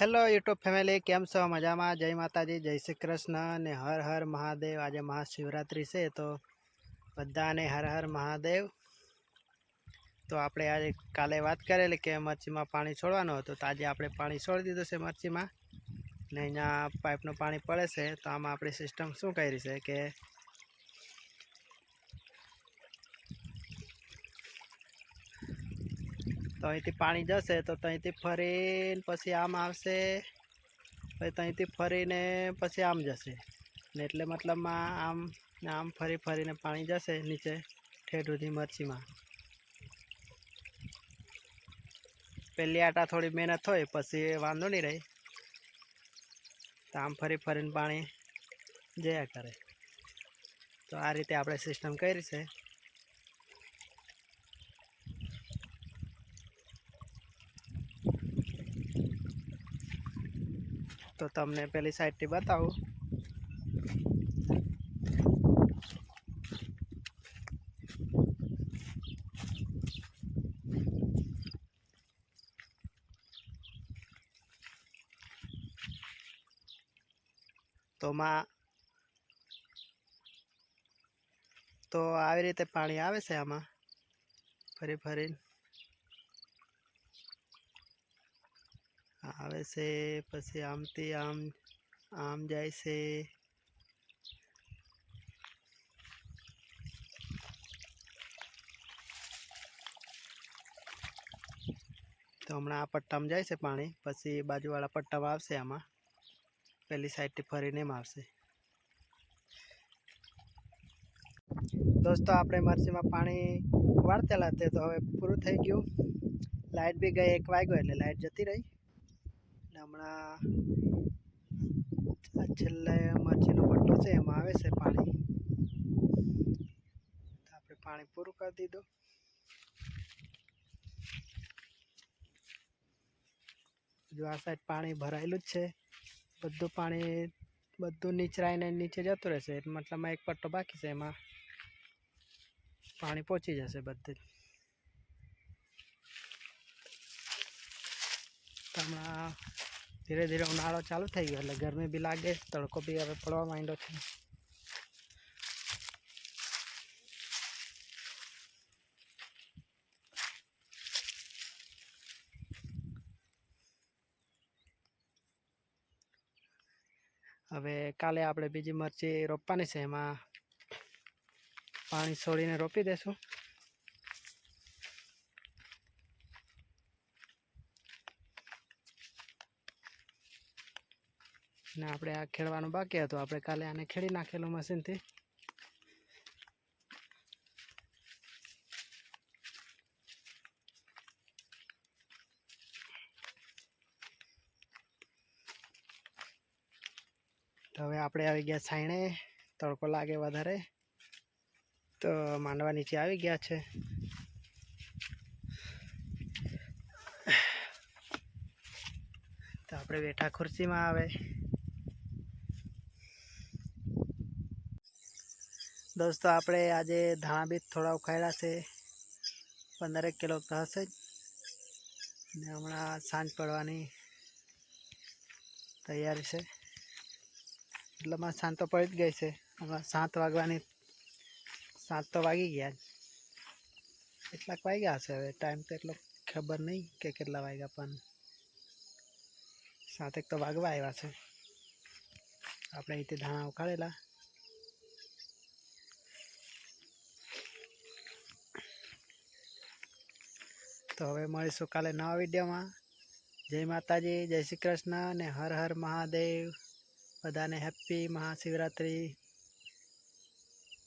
Hello YouTube family, કેમ છો? મજામાં? જય માતાજી, જય શ્રી કૃષ્ણ અને હર હર મહાદેવ. આજે મહાશિવરાત્રિ છે, તો બધાને હર હર મહાદેવ. તો આપણે આજે કાલે વાત કરેલી કે મરચીમાં પાણી છોડવાનું હતું, તો આજે આપણે પાણી છોડી દીધું છે મરચીમાં. ને અહીંયા પાઇપનું પાણી પડે છે, તો આમાં આપણી સિસ્ટમ શું કરી છે કે તો અહીંથી પાણી જશે તો ત્યાંથી ફરીને પછી આમ આવશે. પછી ત્યાંથી ફરીને પછી આમ જશે. ને એટલે મતલબમાં આમ આમ ફરી ફરીને પાણી જશે નીચે ઠેઠ સુધી મરચીમાં. પહેલી આટા થોડી મહેનત હોય, પછી વાંધો નહીં રહે. તો આમ ફરી ફરીને પાણી જયા કરે. તો આ રીતે આપણે સિસ્ટમ કરી છે. તો તમને પેલી સાઈડથી બતાવું. તો માં, તો આવી રીતે પાણી આવે છે આમાં? ફરી ફરીને. આવે છે, પછી આમથી આમ આમ જાય છે. તો હમણાં આ પટ્ટામાં જાય છે પાણી, પછી બાજુવાળા પટ્ટામાં આવશે આમાં. પેલી સાઈડથી ફરીને એમ આવશે. દોસ્તો, આપણે મરચીમાં પાણી વાળતેલા તે તો હવે પૂરું થઈ ગયું. લાઇટ બી ગઈ, એક વાગ્યો એટલે લાઇટ જતી રહી. ને હમણાં છેલ્લે મરચીનો પટ્ટો છે, એમાં આવે છે પાણી. આપણે પાણી પૂરું કરી દીધું. જો આ સાઈડ પાણી ભરાયેલું જ છે. બધું પાણી બધું નીચરાઈને નીચે જતું રહેશે મતલબમાં એક પટ્ટો બાકી છે એમાં. પાણી પહોંચી જશે બધે જ. હમણાં ધીરે ધીરે ઉનાળો ચાલુ થઈ ગયો એટલે ગરમી બી લાગે, તડકો બી હવે પડવા માંડ્યો છે. હવે કાલે આપણે બીજી મરચી રોપવાની છે, એમાં પાણી છોડીને રોપી દેશું. ને આપણે આ ખેડવાનું બાકી હતું. આપણે કાલે આને ખેડી નાખેલું મશીનથી તો હવે આપણે આવી ગયા છાયણે તડકો લાગે વધારે. તો માંડવા નીચે આવી ગયા છે. તો આપણે બેઠા ખુરશીમાં આવે. દોસ્તો, આપણે આજે ધાણા બી થોડા ઉખાડ્યા છે. પંદરેક કિલો હશે જ. ને હમણાં સાંજ પડવાની તૈયારી છે. એટલે મારે સાંજ તો પડી જ ગઈ છે. હમણાં સાત વાગવાની, સાત તો વાગી ગયા જ. કેટલાક વાગ્યા હશે હવે? ટાઈમ તો એટલો ખબર નહીં કે કેટલા વાગ્યા, પણ સાતેક તો વાગવા આવ્યા છે. આપણે અહીંથી ધાણા ઉખાડેલા. તો હવે મળીશું કાલે નવા વિડીયોમાં. જય માતાજી, જય શ્રી કૃષ્ણ અને હર હર મહાદેવ. બધાને હેપી મહાશિવરાત્રિ.